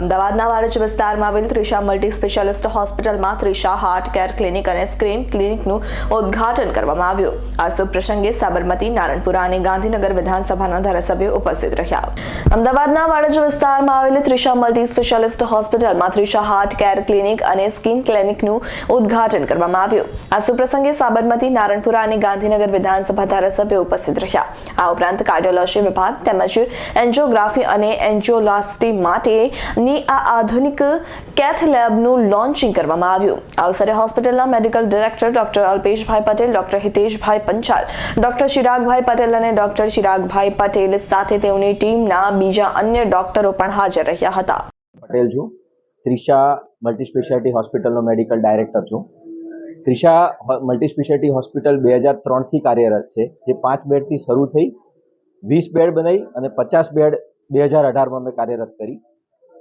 અમદાવાદના વાડજ વિસ્તારમાં આવેલ ત્રિષા મલ્ટી સ્પેશિયાલિસ્ટ હોસ્પિટલમાં ત્રિષા હાર્ટ કેર ક્લિનિક અને સ્ક્રીન ક્લિનિકનું ઉદ્ઘાટન કરવામાં આવ્યું. આ શુભ પ્રસંગે સાબરમતી, નારણપુરા અને ગાંધીનગર વિધાનસભાના ધારાસભ્યો ઉપસ્થિત રહ્યા. અમદાવાદના વાડજ વિસ્તારમાં આવેલ ત્રિષા મલ્ટી સ્પેશિયાલિસ્ટ હોસ્પિટલમાં ત્રિષા હાર્ટ કેર ક્લિનિક અને સ્કિન ક્લિનિકનું ઉદ્ઘાટન કરવામાં આવ્યું. આ પ્રસંગે સાબરમતી, નારણપુરા અને ગાંધીનગર વિધાનસભા ધારાસભ્યો ઉપસ્થિત રહ્યા. આ ઉપરાંત કાર્ડિયોલોજી વિભાગ તેમજ એન્જિયોગ્રાફી અને એન્જિયોલાસ્ટી માટેની આ આધુનિક કેથ લેબનું લોન્ચિંગ કરવામાં આવ્યું. આ અવસરે હોસ્પિટલના medical director doctor Alpeshbhai Patel doctor Hiteshbhai Panchal doctor Chiragbhai Patel અને ડોક્ટર ચિરાગભાઈ પટેલ સાથે તેઓની ટીમના બીજા અન્ય ડોક્ટરો પણ હાજર રહ્યા હતા. પટેલ છું. ત્રિશા મલ્ટી સ્પેશિયાલિટી હોસ્પિટલનો મેડિકલ ડાયરેક્ટર છું. ત્રિશા મલ્ટી સ્પેશિયાલિટી હોસ્પિટલ બે હજાર ત્રણથી કાર્યરત છે. જે પાંચ બેડથી શરૂ થઈ, વીસ બેડ બનાવી અને પચાસ બેડ બે હજાર અઢારમાં અમે કાર્યરત કરી.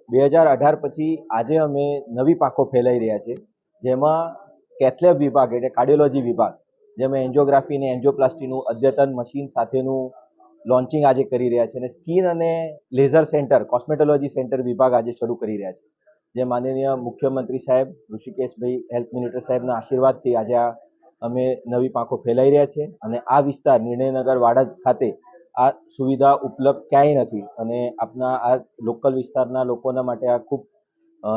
બે હજાર અઢાર પછી આજે અમે નવી પાંખો ફેલાઈ રહ્યા છે, જેમાં કેથલેબ વિભાગ એટલે કાર્ડિયોલોજી વિભાગ, જેમાં એન્જિયોગ્રાફી અને એન્જિયોપ્લાસ્ટીનું અદ્યતન મશીન સાથેનું લોન્ચિંગ આજે કરી રહ્યા છે અને સ્કિન અને લેઝર સેન્ટર, કોસ્મેટોલોજી સેન્ટર વિભાગ આજે શરૂ કરી રહ્યા છે. જે માનનીય મુખ્યમંત્રી સાહેબ, ઋષિકેશભાઈ હેલ્થ મિનિસ્ટર સાહેબના આશીર્વાદથી આજે આ અમે નવી પાંખો ફેલાઈ રહ્યા છે અને આ વિસ્તાર નિર્ણયનગર વાડજ ખાતે આ સુવિધા ઉપલબ્ધ ક્યાંય નથી અને આપના આ લોકલ વિસ્તારના લોકોના માટે આ ખૂબ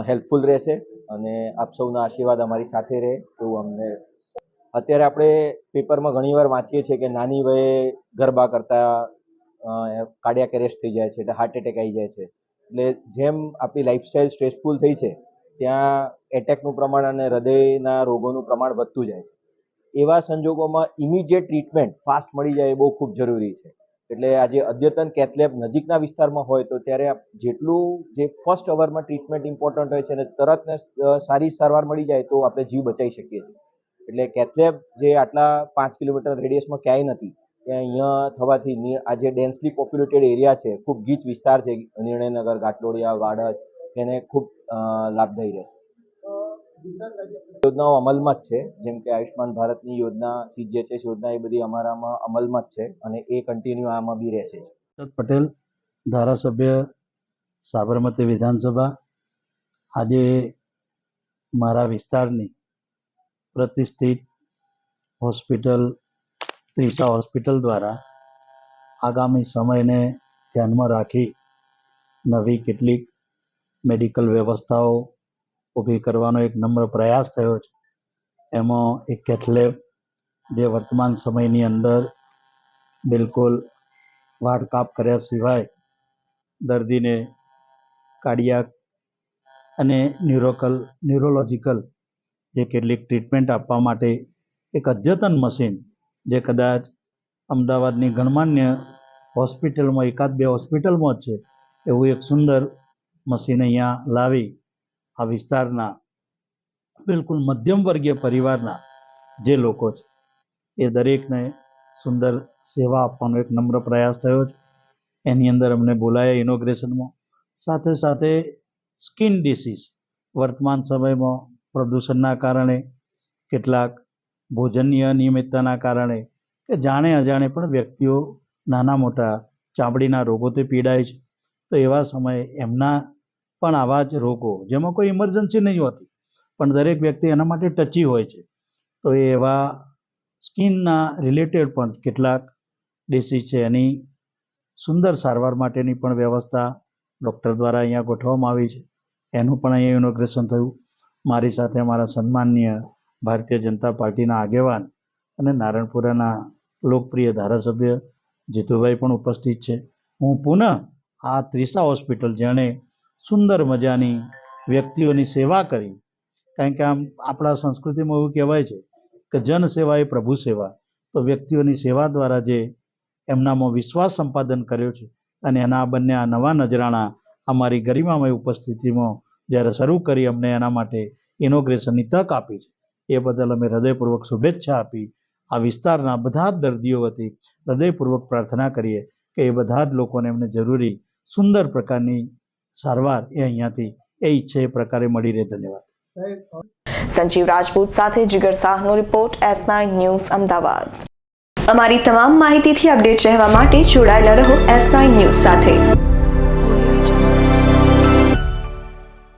હેલ્પફુલ રહેશે અને આપ સૌના આશીર્વાદ અમારી સાથે રહે એવું અમને. અત્યારે આપણે પેપરમાં ઘણીવાર વાંચીએ છીએ કે નાની વયે ગરબા કરતા કાર્ડિયાક એરેસ્ટ થઈ જાય છે એટલે હાર્ટ એટેક આવી જાય છે. એટલે જેમ આપણી લાઈફસ્ટાઈલ સ્ટ્રેસફુલ થઈ છે, ત્યાં એટેકનું પ્રમાણ અને હૃદયના રોગોનું પ્રમાણ વધતું જાય છે. એવા સંજોગોમાં ઇમિડિયેટ ટ્રીટમેન્ટ ફાસ્ટ મળી જાય એ બહુ ખૂબ જરૂરી છે. એટલે આજે અદ્યતન કેથલેબ નજીકના વિસ્તારમાં હોય તો ત્યારે જેટલું જે ફર્સ્ટ અવરમાં ટ્રીટમેન્ટ ઇમ્પોર્ટન્ટ હોય છે અને તરત સારી સારવાર મળી જાય તો આપણે જીવ બચાવી શકીએ છીએ. એટલે કેથલેબ જે આટલા પાંચ કિલોમીટર રેડિયસમાં ક્યાંય નથી, ત્યાં અહીંયા થવાથી આ જે ડેન્સલી પોપ્યુલેટેડ એરિયા છે, ખૂબ ગીચ વિસ્તાર છે નિર્ણયનગર ઘાટલોડિયા વાડજ, એને ખૂબ લાભદાયી રહેશે. યોજનાઓ અમલમાં જ છે. જેમ કે આયુષ્માન ભારતની યોજના સીજીએચએસ યોજના એ બધી અમારામાં અમલમાં જ છે અને એ કન્ટિન્યુ આમાં બી રહેશે. પટેલ, ધારાસભ્ય, સાબરમતી વિધાનસભા. આજે મારા વિસ્તારની પ્રતિષ્ઠિત હોસ્પિટલ ત્રિષા હોસ્પિટલ દ્વારા આગામી સમયને ધ્યાનમાં રાખી નવી કેટલીક મેડિકલ વ્યવસ્થાઓ ઊભી કરવાનો એક નમ્ર પ્રયાસ થયો છે. એમાં એક કેથલેબ જે વર્તમાન સમયની અંદર બિલકુલ વાડ કાપ કર્યા સિવાય દર્દીને કાર્ડિયાક અને ન્યુરોકલ, ન્યુરોલોજીકલ જે કેટલીક ટ્રીટમેન્ટ આપવા માટે એક અદ્યતન મશીન જે કદાચ અમદાવાદની ગણમાન્ય હોસ્પિટલમાં, એકાદ બે હોસ્પિટલમાં જ છે, એવું એક સુંદર મશીન અહીંયા લાવી આ વિસ્તારના બિલકુલ મધ્યમ વર્ગીય પરિવારના જે લોકો છે, એ દરેકને સુંદર સેવા આપવાનો એક નમ્ર પ્રયાસ થયો છે. એની અંદર અમને બોલાયા ઇનોગ્રેશનમાં. સાથે સાથે સ્કિન ડિસીઝ વર્તમાન સમયમાં પ્રદૂષણના કારણે, કેટલાક ભોજનની અનિયમિતતાના કારણે કે જાણે અજાણે પણ વ્યક્તિઓ નાના મોટા ચામડીના રોગોથી પીડાય છે. તો એવા સમયે એમના પણ આવા જ રોગો, જેમાં કોઈ ઇમરજન્સી નહીં હોતી, પણ દરેક વ્યક્તિ એના માટે ટચી હોય છે. તો એ એવા સ્કિનના રિલેટેડ પણ કેટલાક ડિસીઝ છે. એની સુંદર સારવાર માટેની પણ વ્યવસ્થા ડૉક્ટર દ્વારા અહીંયા ગોઠવવામાં આવી છે. એનું પણ અહીંયા ઇનોગ્રેશન થયું. મારી સાથે મારા સન્માનીય ભારતીય જનતા પાર્ટીના આગેવાન અને નારણપુરાના લોકપ્રિય ધારાસભ્ય જીતુભાઈ પણ ઉપસ્થિત છે. હું પુનઃ આ ત્રિસા હોસ્પિટલ જેણે સુંદર મજાની વ્યક્તિઓની સેવા કરી. કારણ કે આમ આપણા સંસ્કૃતિમાં એવું કહેવાય છે કે જન સેવા એ પ્રભુ સેવા. તો વ્યક્તિઓની સેવા દ્વારા જે એમનામાં વિશ્વાસ સંપાદન કર્યો છે અને એના બંને આ નવા નજરાણા અમારી ગરિમામય ઉપસ્થિતિમાં જ્યારે શરૂ કરી અમને એના માટે ઇનોગ્રેશનની તક આપી છે. એ બદલ અમે હૃદયપૂર્વક શુભેચ્છા આપી. આ વિસ્તારના બધા જ દર્દીઓ વતી હૃદયપૂર્વક પ્રાર્થના કરીએ કે એ બધા જ લોકોને એમને જરૂરી સુંદર પ્રકારની સારવાર એ અહીંયાથી એ ઈચ્છે એ પ્રકારે મળી રહે. ધન્યવાદ. સંજીવ રાજપૂત સાથે Jigar શાહનો report S nine news Ahmedabad. અમારી તમામ માહિતીથી અપડેટ રહેવા માટે જોડાયેલા રહો એસ નાઇન ન્યૂઝ સાથે.